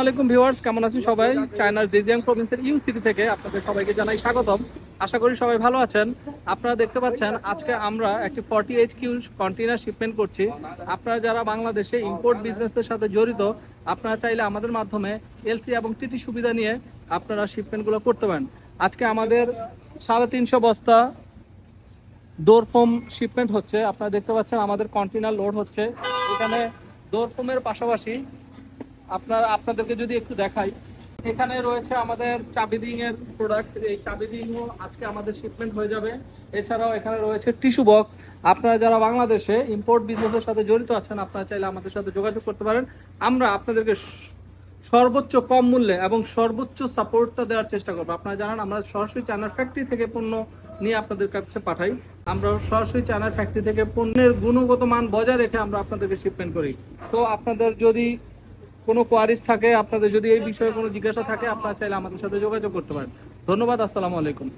আলাইকুম ভিউয়ার্স, কেমন আছেন সবাই? চায়নার জেজিয়াং প্রভিন্সের ইউ সিটি থেকে আপনাদের সবাইকে জানাই স্বাগতম। আশা করি সবাই ভালো আছেন। আপনারা দেখতে পাচ্ছেন, আজকে আমরা একটি forty H Q container shipment করছি। আপনারা যারা বাংলাদেশে ইম্পোর্ট বিজনেসের সাথে জড়িত, আপনারা চাইলে আমাদের মাধ্যমে এলসি এবং টিটি সুবিধা নিয়ে আপনারা শিপমেন্টগুলো করতে পারেন। আজকে আমাদের সাড়ে তিনশো বস্তা ডোর ফোম শিপমেন্ট হচ্ছে। আপনারা দেখতে পাচ্ছেন, আমাদের কন্টেনার লোড হচ্ছে। এখানে ডোর ফোমের পাশাপাশি আপনার, আপনাদেরকে যদি একটু দেখাই, এখানে রয়েছে আমাদের চাবিদিং এর প্রোডাক্ট এই চাবিদিংও আজকে আমাদের শিপমেন্ট হয়ে যাবে। এছাড়াও এখানে রয়েছে টিস্যু বক্স আপনারা যারা বাংলাদেশে ইম্পোর্ট বিজনেসের সাথে জড়িত আছেন, আপনারা চাইলে আমাদের সাথে যোগাযোগ করতে পারেন। আমরা আপনাদেরকে সর্বোচ্চ কম মূল্যে এবং সর্বোচ্চ সাপোর্টটা দেওয়ার চেষ্টা করব। আপনারা জানেন, আমরা সরাসরি চায়নার ফ্যাক্টরি থেকে পণ্য নিয়ে আপনাদের কাছে পাঠাই। আমরা সরাসরি চায়নার ফ্যাক্টরি থেকে পণ্যের গুণগত মান বজায় রেখে আমরা আপনাদেরকে শিপমেন্ট করি। তো আপনাদের যদি কোনো কোয়ারিজ থাকে, আপনাদের যদি এই বিষয়ে কোনো জিজ্ঞাসা থাকে, আপনারা চাইলে আমাদের সাথে যোগাযোগ করতে পারেন। ধন্যবাদ, আসসালামু আলাইকুম।